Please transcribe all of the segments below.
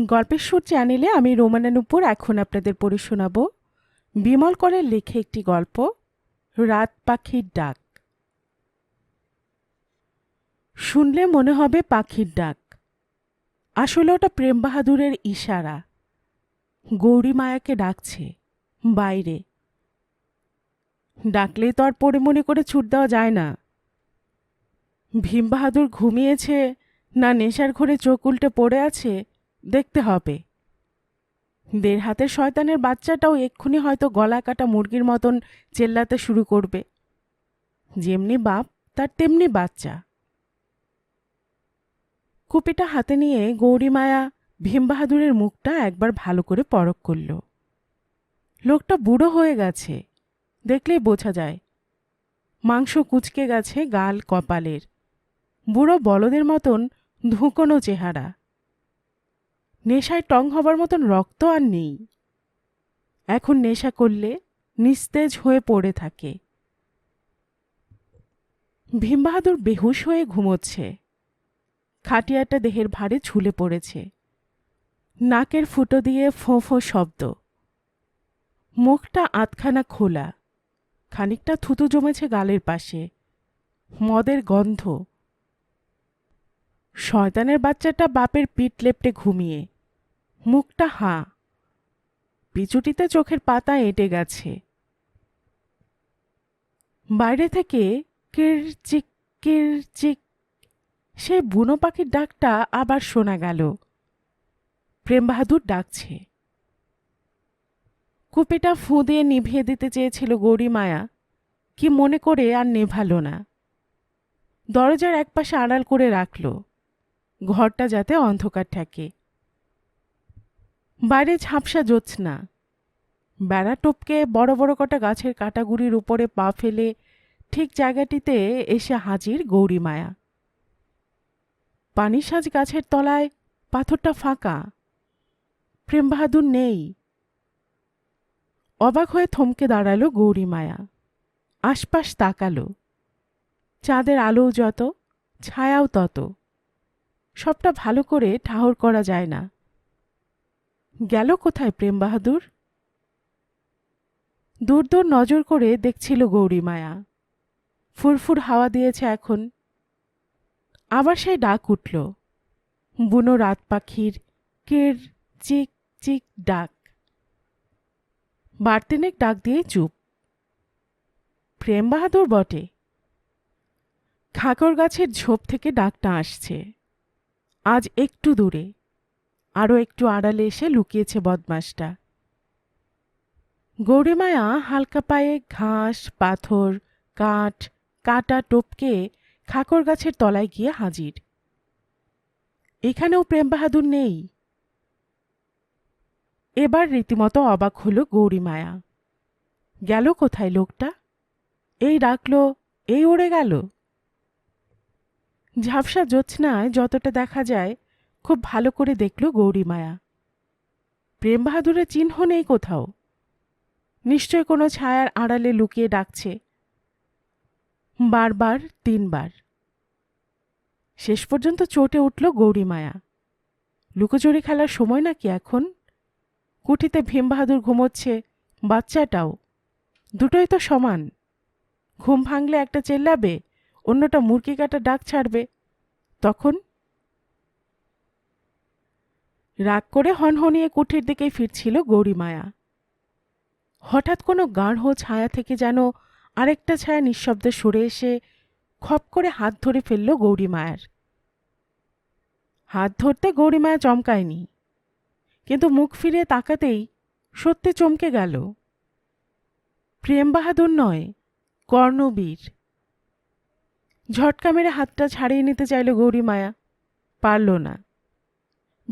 গল্পের সুর চ্যানেলে আমি রোমানানুপুর এখন আপনাদের পড়ে শোনাব। বিমল করের লেখে একটি গল্প, রাত পাখির ডাক। শুনলে মনে হবে পাখির ডাক। আসলে ওটা প্রেম বাহাদুরের ইশারা। গৌরী মায়াকে ডাকছে, বাইরে। ডাকলেই তো আর পড়ে মনে করে ছুট দেওয়া যায় না। ভীম বাহাদুর ঘুমিয়েছে, না নেশার ঘরে চোখ উল্টে পড়ে আছে দেখতে হবে। দেড় হাতের শয়তানের বাচ্চাটাও এক্ষুনি হয়তো গলা কাটা মুরগির মতন চেল্লাতে শুরু করবে। যেমনি বাপ, তার তেমনি বাচ্চা। কুপিটা হাতে নিয়ে গৌরীমায়া ভীম বাহাদুরের মুখটা একবার ভালো করে পরখ করল। লোকটা বুড়ো হয়ে গেছে, দেখলেই বোঝা যায়। মাংস কুচকে গেছে গাল কপালের। বুড়ো বলদের মতন ধুকোনো চেহারা। নেশায় টং হবার মতন রক্ত আর নেই। এখন নেশা করলে নিস্তেজ হয়ে পড়ে থাকে। ভীমবাহাদুর বেহুশ হয়ে ঘুমোচ্ছে। খাটিয়াটা দেহের ভারে ঝুলে পড়েছে। নাকের ফুটো দিয়ে ফোঁ ফোঁ শব্দ। মুখটা আধখানা খোলা। খানিকটা থুতু জমেছে গালের পাশে। মদের গন্ধ। শয়তানের বাচ্চাটা বাপের পিঠ লেপটে ঘুমিয়ে। মুখটা হাঁ। পিচুটিতে চোখের পাতা এঁটে গেছে। বাইরে থেকে কির চিক কির চিক সে বুনো পাখির ডাকটা আবার শোনা গেল। প্রেম বাহাদুর ডাকছে। কুপিটা ফুঁ দিয়ে নিভিয়ে দিতে চেয়েছিল গৌরী মায়া। কি মনে করে আর নেভালো না। দরজার একপাশে আড়াল করে রাখল। ঘরটা যাতে অন্ধকার থাকে বাইরে ঝাপসা জ্যোৎস্না বেড়া টপকে বড় বড় কটা গাছের কাটাগুড়ির উপরে পা ফেলে ঠিক জায়গাটিতে এসে হাজির গৌরী মায়া। পানিসাজ গাছের তলায় পাথরটা ফাঁকা। প্রেম বাহাদুর নেই। অবাক হয়ে থমকে দাঁড়াল গৌরী মায়া। আশপাশ তাকালো। চাঁদের আলোও যত, ছায়াও তত। সবটা ভালো করে ঠাহর করা যায় না। গেল কোথায় প্রেম বাহাদুর? দূর দূর নজর করে দেখছিল গৌরী মায়া। ফুরফুর হাওয়া দিয়েছে এখন। আবার সেই ডাক উঠল। বুনো রাত পাখির কের চিক চিক ডাক। বার্তেনেক ডাক দিয়ে চুপ। প্রেম বাহাদুর বটে। খাকর গাছের ঝোপ থেকে ডাকটা আসছে। আজ একটু দূরে। আরও একটু আড়ালে এসে লুকিয়েছে বদমাসটা গৌরীমায়া হালকা পায়ে ঘাস, পাথর, কাঠ, কাটা টপকে খাকর গাছের তলায় গিয়ে হাজির। এখানেও প্রেম বাহাদুর নেই। এবার রীতিমতো অবাক হল গৌরীমায়া গেল কোথায় লোকটা? এই ডাকলো এই উড়ে গেল। ঝাপসা জ্যোৎস্নায় যতটা দেখা যায় খুব ভালো করে দেখল গৌরীমায়া প্রেম বাহাদুরের চিহ্ন নেই কোথাও। নিশ্চয় কোনো ছায়ার আড়ালে লুকিয়ে ডাকছে। বারবার, তিনবার। শেষ পর্যন্ত চটে উঠল গৌরীমায়া লুকোচুরি খেলার সময় নাকি এখন? কুঠিতে ভীম বাহাদুর ঘুমোচ্ছে, বাচ্চাটাও। দুটোই তো সমান। ঘুম ভাঙলে একটা চেল্লাবে, অন্যটা মুরগি কাটা ডাক ছাড়বে। তখন রাগ করে হনহনিয়ে কুঠির দিকেই ফিরছিল গৌরীমায়া। হঠাৎ কোনো গাঢ় ছায়া থেকে যেন আরেকটা ছায়া নিঃশব্দে সরে এসে খপ করে হাত ধরে ফেলল গৌরীমায়ার। হাত ধরতে গৌরীমায়া চমকায়নি, কিন্তু মুখ ফিরে তাকাতেই সত্যি চমকে গেল। প্রেম বাহাদুর নয়, কর্ণবীর। ঝটকা মেরে হাতটা ছাড়িয়ে নিতে চাইল গৌরীমায়া, পারল না।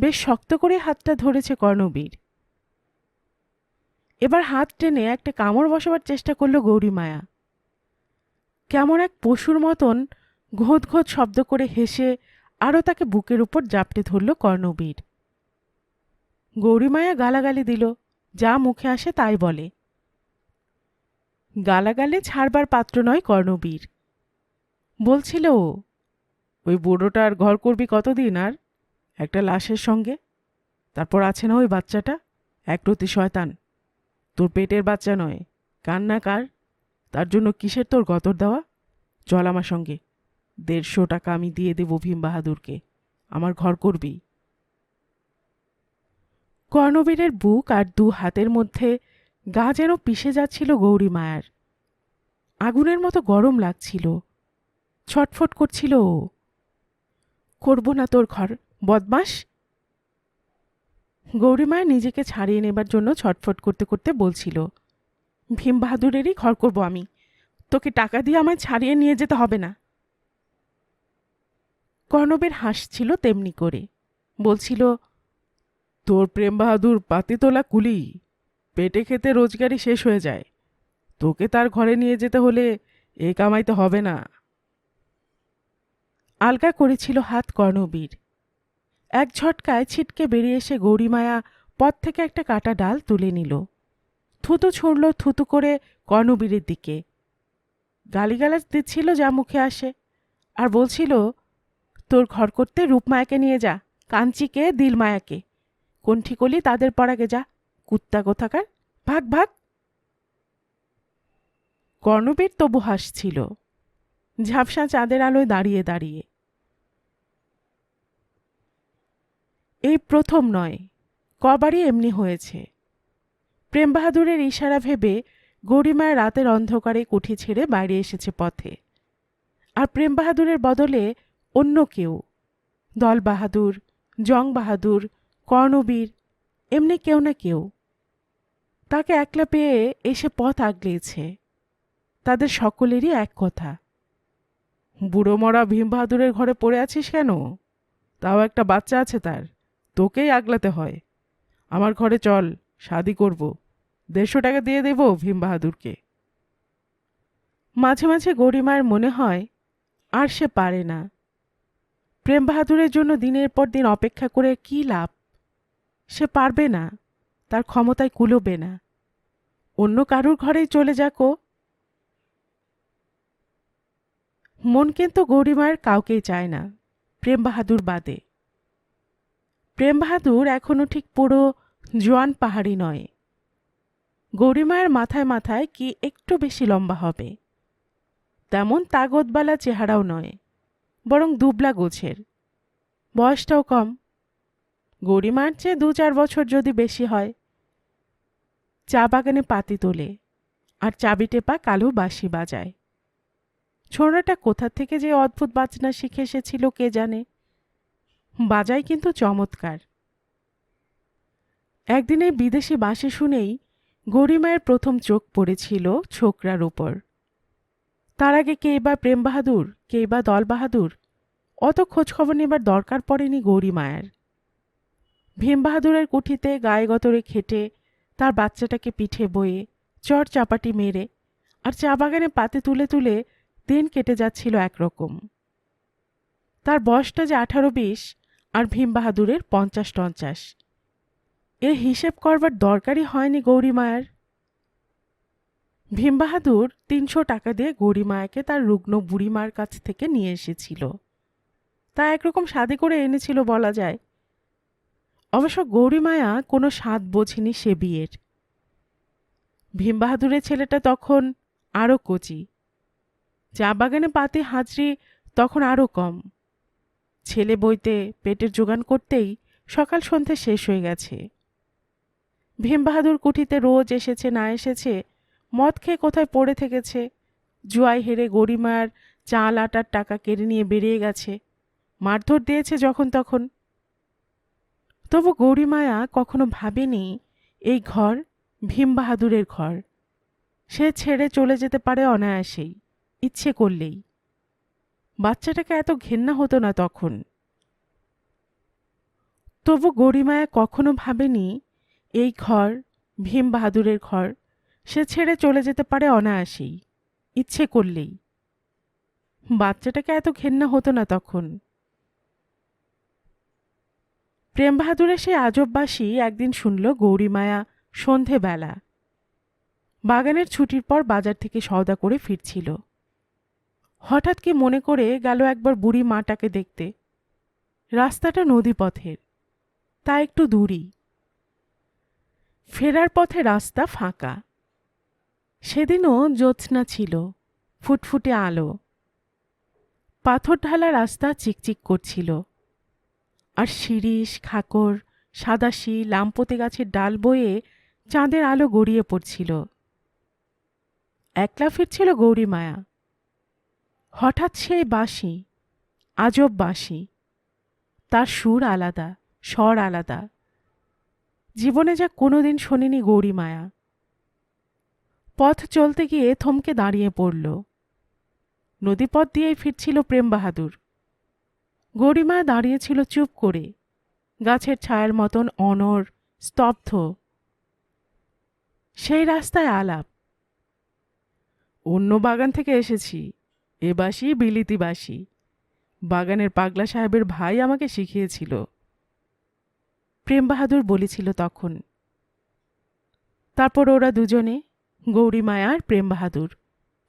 বেশ শক্ত করে হাতটা ধরেছে কর্ণবীর। এবার হাত টেনে একটা কামড় বসাবার চেষ্টা করল গৌরীমায়া। কেমন এক পশুর মতন ঘোত ঘোত শব্দ করে হেসে আরও তাকে বুকের উপর জাপটে ধরল কর্ণবীর। গৌরীমায়া গালাগালি দিল, যা মুখে আসে তাই বলে। গালাগালে ছাড়বার পাত্র নয় কর্ণবীর। বলছিল ও ওই বুড়োটার ঘর করবি কতদিন আর? একটা লাশের সঙ্গে। তারপর আছে না ওই বাচ্চাটা? একরতি শয়তান। তোর পেটের বাচ্চা নয়। কান্না কার? তার জন্য কিসের তোর গতর দেওয়া? চল আমার সঙ্গে। দেড়শো টাকা আমি দিয়ে দেব ভীম বাহাদুরকে। আমার ঘর করবি। কর্ণবীরের বুক আর দু হাতের মধ্যে গা যেন পিষে যাচ্ছিল গৌরী মায়ার। আগুনের মতো গরম লাগছিল। ছটফট করছিল ও। করব না তোর ঘর। বদমাস গৌরীমায়া নিজেকে ছাড়িয়ে নেবার জন্য ছটফট করতে করতে বলছিল, ভীম বাহাদুরেরই ঘর করব আমি। তোকে টাকা দিয়ে আমায় ছাড়িয়ে নিয়ে যেতে হবে না। কর্ণবের হাসছিল তেমনি করে। বলছিল, তোর প্রেম বাহাদুর পাতি তোলা কুলি, পেটে খেতে রোজগারই শেষ হয়ে যায়। তোকে তার ঘরে নিয়ে যেতে হলে এ কামাইতে হবে না। আলগা করেছিল হাত কর্ণবীর। এক ঝটকায় ছিটকে বেরিয়ে এসে গৌরীমায়া পথ থেকে একটা কাটা ডাল তুলে নিল। থুতু ছুঁড়ল, থুতু করে কর্ণবীরের দিকে। গালিগালাজ দিচ্ছিল যা মুখে আসে আর বলছিল, তোর ঘর করতে রূপমায়াকে নিয়ে যা, কাঞ্চিকে, দিলমায়াকে। কণ্ঠিকলি তাদের পরাগে যা, কুত্তা কোথাকার? ভাগ ভাগ। কর্ণবীর তবু হাসছিল। ঝাপসা চাঁদের আলোয় দাঁড়িয়ে দাঁড়িয়ে এই প্রথম নয়, কবারই এমনি হয়েছে। প্রেম বাহাদুরের ইশারা ভেবে গরিমায় রাতের অন্ধকারে কুঠি ছেড়ে বাইরে এসেছে পথে। আর প্রেম বাহাদুরের বদলে অন্য কেউ দল বাহাদুর জং বাহাদুর কর্ণবীর, এমনি কেউ না কেউ। তাকে একলা পেয়ে এসে পথ আগলিয়েছে। তাদের সকলেরই এক কথা, বুড়ো মরা ভীম বাহাদুরের ঘরে পড়ে আছিস কেন? তাও একটা বাচ্চা আছে তার। তোকেই আগলাতে হয়। আমার ঘরে চল, শাদি করব। দেড়শো টাকা দিয়ে দেব ভীম বাহাদুরকে। মাঝে মাঝে গরিমার মনে হয়, আর সে পারে না। প্রেম বাহাদুরের জন্য দিনের পর দিন অপেক্ষা করে কি লাভ? সে পারবে না, তার ক্ষমতায় কুলোবে না। অন্য কারুর ঘরেই চলে যাকো মন কিন্তু গৌরীমায়ের কাউকেই চায় না, প্রেম বাহাদুর বাদে। প্রেম বাহাদুর এখনও ঠিক পুরো জোয়ান পাহাড়ি নয়। গৌরীমায়ের মাথায় মাথায় কি একটু বেশি লম্বা হবে। তেমন তাগতবালা চেহারাও নয়, বরং দুবলা গোছের। বয়সটাও কম। গরিমার চেয়ে দু চার বছর যদি বেশি হয়, চা বাগানে পাতি তোলে আর চাবি টেপা কালো বাঁশি বাজায়। ছোড়াটা কোথা থেকে যে অদ্ভুত বাজনা শিখে এসেছিল কে জানে? বাজায় কিন্তু চমৎকার। একদিনে বিদেশি বাঁশি শুনেই গরিমায়ের প্রথম চোখ পড়েছিল ছোকরার ওপর তার আগে কে বা প্রেম বাহাদুর, কে বা দল বাহাদুর, অত খোঁজখবর নেবার দরকার পড়েনি গৌরী মায়ের। ভীম বাহাদুরের কুঠিতে গায়ে গতরে খেটে তার বাচ্চাটাকে পিঠে বয়ে চর চাপাটি মেরে আর চা বাগানে পাতে তুলে তুলে দিন কেটে যাচ্ছিল একরকম। তার বয়সটা যে আঠারো বিশ আর ভীম বাহাদুরের পঞ্চাশ টঞ্চাশ এ হিসেব করবার দরকারই হয়নি গৌরী মায়ের। ভীম বাহাদুর তিনশো টাকা দিয়ে গৌরী মায়াকে তার রুগ্ন বুড়িমার কাছ থেকে নিয়ে এসেছিল। তা একরকম স্বাদে করে এনেছিল বলা যায়। অবশ্য গৌরীমায়া কোনো স্বাদ বোঝেনি সে বিয়ের। ভীম বাহাদুরের ছেলেটা তখন আরও কচি। চা বাগানে পাতে হাজরি তখন আরও কম। ছেলে বইতে পেটের যোগান করতেই সকাল সন্ধে শেষ হয়ে গেছে। ভীম বাহাদুর কুঠিতে রোজ এসেছে না এসেছে, মদ খেয়ে কোথায় পড়ে থেকেছে, জুয়াই হেরে গরিমার চাল আটার টাকা কেড়ে নিয়ে বেরিয়ে গেছে, মারধর দিয়েছে যখন তখন। তবু গৌরীমায়া কখনো ভাবেনি এই ঘর ভীম বাহাদুরের ঘর। সে ছেড়ে চলে যেতে পারে অনায়াসেই, ইচ্ছে করলেই। বাচ্চাটাকে এত ঘেন্না হতো না তখন। তবু গরিমায়া কখনো ভাবেনি, এই ঘর, ভীম বাহাদুরের ঘর, সে ছেড়ে চলে যেতে পারে অনায়াসেই, ইচ্ছে করলেই। বাচ্চাটাকে এত ঘেন্না হতো না তখন। প্রেম বাহাদুরের সেই আজববাসী একদিন শুনল গৌরীমায়া সন্ধেবেলা। বাগানের ছুটির পর বাজার থেকে সওদা করে ফিরছিল। হঠাৎ কি মনে করে গেল একবার বুড়ি মাটাকে দেখতে? রাস্তাটা নদীপথের, তা একটু দূরই। ফেরার পথে রাস্তা ফাঁকা। সেদিনও জ্যোৎস্না ছিল, ফুটফুটে আলো। পাথর ঢালা রাস্তা চিকচিক করছিল। আর শিরিষ, খাকর, সাদাশি, লাম্পতে গাছের ডাল বয়ে চাঁদের আলো গড়িয়ে পড়ছিল। একলা ফিরছিল গৌরীমায়া হঠাৎ সেই বাঁশি, আজব বাঁশি। তার সুর আলাদা, স্বর আলাদা। জীবনে যা কোনোদিন শোনেনি গৌরীমায়া পথ চলতে গিয়ে থমকে দাঁড়িয়ে পড়ল। নদীপথ দিয়েই ফিরছিল প্রেম বাহাদুর। গৌরীমায়া দাঁড়িয়েছিল চুপ করে, গাছের ছায়ার মতন অনর স্তব্ধ। সেই রাস্তায় আলাপ। অন্য বাগান থেকে এসেছি। এ বাসি বিলিতি বাসি। বাগানের পাগলা সাহেবের ভাই আমাকে শিখিয়েছিল। প্রেম বাহাদুর বলেছিল তখন। তারপর ওরা দুজনে গৌরীমায়া আর প্রেম বাহাদুর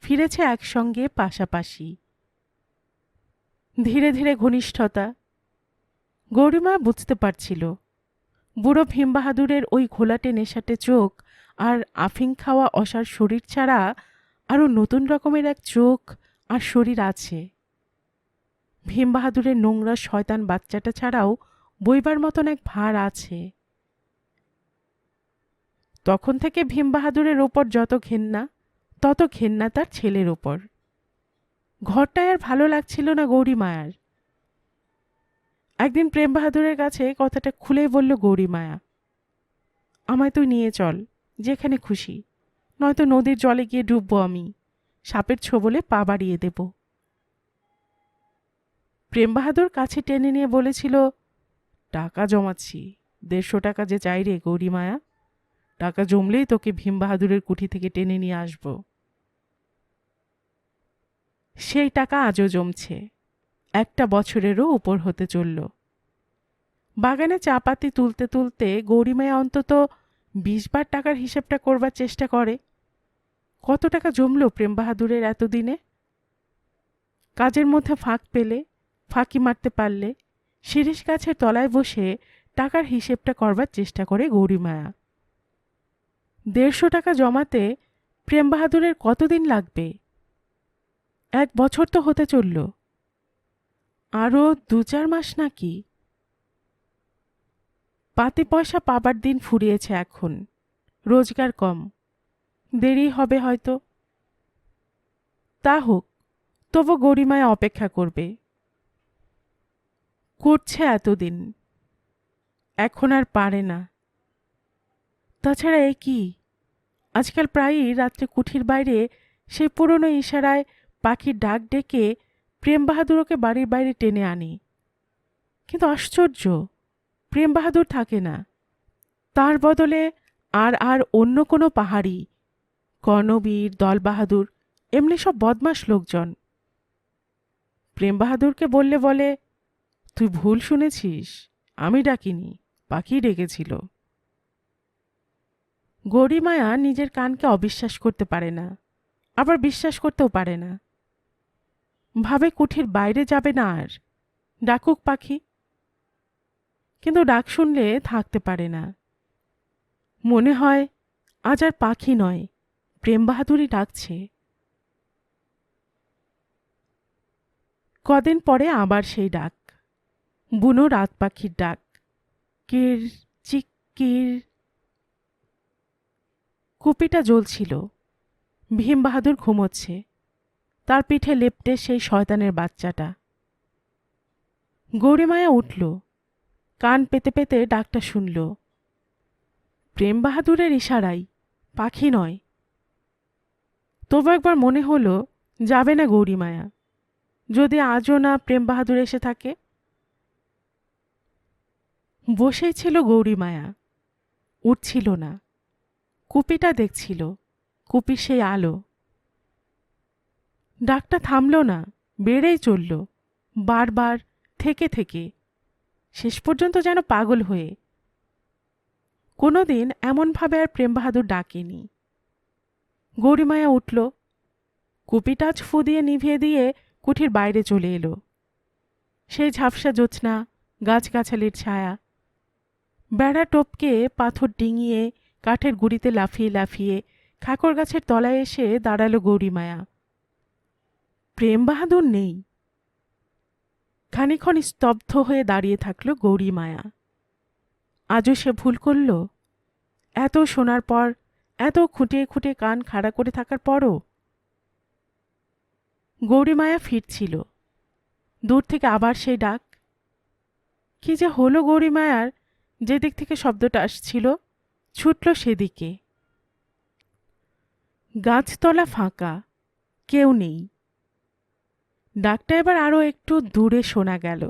ফিরেছে একসঙ্গে পাশাপাশি। ধীরে ধীরে ঘনিষ্ঠতা। গৌরীমা বুঝতে পারছিল। বুড়ো ভীম বাহাদুরের ওই ঘোলাটে নেশাটে চোখ আর আফিং খাওয়া অসার শরীর ছাড়া আরও নতুন রকমের এক চোখ আর শরীর আছে। ভীম বাহাদুরের নোংরা শয়তান বাচ্চাটা ছাড়াও বইবার মতন এক ভার আছে। তখন থেকে ভীম বাহাদুরের ওপর যত ঘেন্না, তত ঘেন্না তার ছেলের ওপর। ঘরটায় আর ভালো লাগছিল না গৌরী মায়ার। একদিন প্রেম বাহাদুরের কাছে কথাটা খুলেই বলল, গৌরী মায়া, আমায় তুই নিয়ে চল, যেখানে খুশি। নয়তো নদীর জলে গিয়ে ডুববো আমি। সাপের ছোবলে পা বাড়িয়ে দেব। প্রেম বাহাদুর কাছে টেনে নিয়ে বলেছিল, টাকা জমাচ্ছি, দেড়শো টাকা যে চাই রে গৌরী মায়া। টাকা জমলেই তোকে ভীম বাহাদুরের কুঠি থেকে টেনে নিয়ে আসব। সেই টাকা আজও জমছে, একটা বছরেরও উপর হতে চলল। বাগানে চা পাতি তুলতে তুলতে গৌরীমায়া অন্তত বিশ বার টাকার হিসেবটা করবার চেষ্টা করে। কত টাকা জমল প্রেম বাহাদুরের এতদিনে? কাজের মধ্যে ফাঁক পেলে, ফাঁকি মারতে পারলে, শিরিষ গাছের তলায় বসে টাকার হিসেবটা করবার চেষ্টা করে গৌরীমায়া দেড়শো টাকা জমাতে প্রেম বাহাদুরের কতদিন লাগবে? এক বছর তো হতে চলল। আরও দু চার মাস নাকি? পাতি পয়সা পাবার দিন ফুরিয়েছে এখন, রোজগার কম। দেরি হবে হয়তো। তা হোক, তবু গরিমায় অপেক্ষা করবে। করছে এতদিন, এখন আর পারে না। তাছাড়া এ কি? আজকাল প্রায়ই রাত্রে কুঠির বাইরে সেই পুরনো ইশারায় পাখির ডাক ডেকে প্রেম বাহাদুরকে বাড়ির বাইরে টেনে আনি। কিন্তু আশ্চর্য প্রেম বাহাদুর থাকে না। তার বদলে আর আর অন্য কোনো পাহাড়ি কর্ণবীর দল বাহাদুর এমনি সব বদমাস লোকজন। প্রেম বাহাদুরকে বললে বলে, তুই ভুল শুনেছিস, আমি ডাকিনি, পাখি ডেকেছিল। গরিমায়া নিজের কানকে অবিশ্বাস করতে পারে না, আবার বিশ্বাস করতেও পারে না। ভাবে কুঠির বাইরে যাবে না আর, ডাকুক পাখি। কিন্তু ডাক শুনলে থাকতে পারে না। মনে হয়, আজ আর পাখি নয়। প্রেম বাহাদুরই ডাকছে। কদিন পরে আবার সেই ডাক। বুনো রাত পাখির ডাক। কির চিক কির। কুপিটা জ্বলছিল। ভীম বাহাদুর ঘুমোচ্ছে। তার পিঠে লেপটে সেই শয়তানের বাচ্চাটা। গৌরীমায়া উঠল। কান পেতে পেতে ডাকটা শুনল। প্রেম বাহাদুরের ইশারাই পাখি নয়। তবু একবার মনে হলো, যাবে না গৌরীমায়া যদি আজও না প্রেম বাহাদুর এসে থাকে? বসেই ছিল গৌরীমায়া উঠছিল না। কুপিটা দেখছিল। কুপির সেই আলো। ডাকটা থামল না, বেড়েই চলল। বারবার, থেকে থেকে। শেষ পর্যন্ত যেন পাগল হয়ে। কোনোদিন এমনভাবে আর প্রেম বাহাদুর ডাকেনি। গৌরীমায়া উঠল। কুপিটাচ ফু দিয়ে নিভিয়ে দিয়ে কুঠির বাইরে চলে এলো। সেই ঝাপসা জ্যোৎস্না, গাছগাছালির ছায়া। বেড়া টপকে পাথর ডিঙিয়ে কাঠের গুড়িতে লাফিয়ে লাফিয়ে খাকর গাছের তলায় এসে দাঁড়াল গৌরীমায়া। প্রেম বাহাদুর নেই। খানিক্ষণ স্তব্ধ হয়ে দাঁড়িয়ে থাকল গৌরীমায়া। আজও সে ভুল করল? এত শোনার পর এত খুঁটিয়ে খুঁটিয়ে কান খাড়া করে থাকার পরও গৌরীমায়া ফিরছিল। দূর থেকে আবার সেই ডাক, কি যে হলো গৌরীমায়ার? যেদিক থেকে শব্দটা আসছিল, ছুটল সেদিকে। গাছতলা ফাঁকা, কেউ নেই। ডাকটা এবার আরও একটু দূরে শোনা গেল।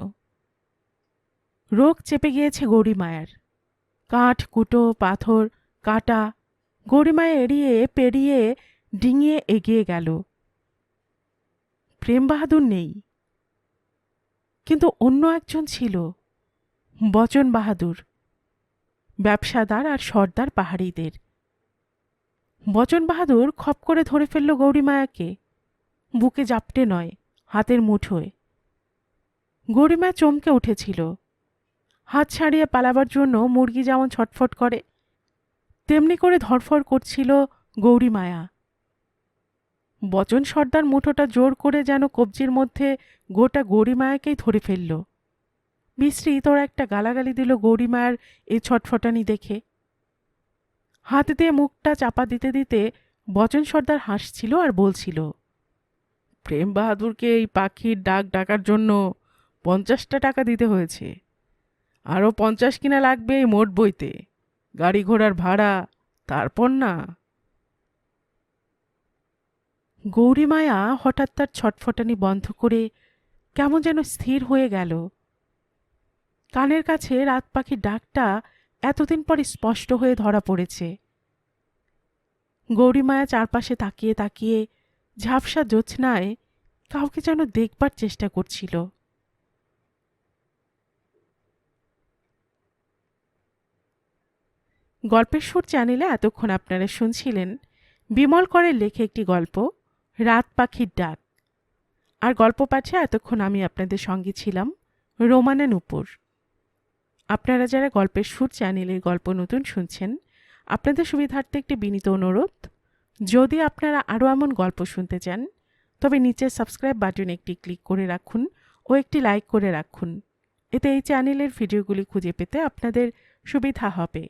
রোগ চেপে গিয়েছে গৌরীমায়ার। কাঠ, কুটো, পাথর, কাটা গৌরীমায়া এড়িয়ে, পেরিয়ে, ডিঙিয়ে এগিয়ে গেল। প্রেম বাহাদুর নেই। কিন্তু অন্য একজন ছিল, বচন বাহাদুর। ব্যবসাদার আর সর্দার পাহাড়িদের। বচন বাহাদুর খপ করে ধরে ফেলল গৌরীমায়াকে। বুকে জাপটে নয়, হাতের মুঠোয়। গৌরীমা চমকে উঠেছিল। হাত ছাড়িয়ে পালাবার জন্য মুরগি যেমন ছটফট করে তেমনি করে ধরফর করছিল গৌরীমায়া বচন সর্দার মুঠোটা জোর করে যেন কবজির মধ্যে গোটা গৌরীমায়াকেই ধরে ফেলল। বিশ্রী তোর একটা গালাগালি দিল গৌরীমায়ার এই ছটফটানি দেখে। হাত দিয়ে মুখটা চাপা দিতে দিতে বচন সর্দার হাসছিল আর বলছিল, প্রেম বাহাদুরকে এই পাখির ডাক ডাকার জন্য পঞ্চাশটা টাকা দিতে হয়েছে। আরও পঞ্চাশ কিনা লাগবে এই মোট বইতে। গাড়ি ঘোড়ার ভাড়া, তারপর না। গৌরীমায়া হঠাৎ তার ছটফটানি বন্ধ করে কেমন যেন স্থির হয়ে গেল। কানের কাছে রাত পাখির ডাকটা এতদিন পরে স্পষ্ট হয়ে ধরা পড়েছে। গৌরীমায়া চারপাশে তাকিয়ে তাকিয়ে ঝাপসা জ্যোৎস্নায় কাউকে যেন দেখবার চেষ্টা করছিল। গল্পের সুর চ্যানেলে এতক্ষণ আপনারা শুনছিলেন বিমল করের লেখে একটি গল্প, রাত পাখির ডাক। আর গল্প পাঠে এতক্ষণ আমি আপনাদের সঙ্গে ছিলাম, রোমানা নুপুর। আপনারা যারা গল্পের সুর চ্যানেলের গল্প নতুন শুনছেন, আপনাদের সুবিধার্থে একটি বিনীত অনুরোধ, যদি আপনারা আরও এমন গল্প শুনতে চান, তবে নিচের সাবস্ক্রাইব বাটনে একটি ক্লিক করে রাখুন ও একটি লাইক করে রাখুন। এতে এই চ্যানেলের ভিডিওগুলি খুঁজে পেতে আপনাদের সুবিধা হবে।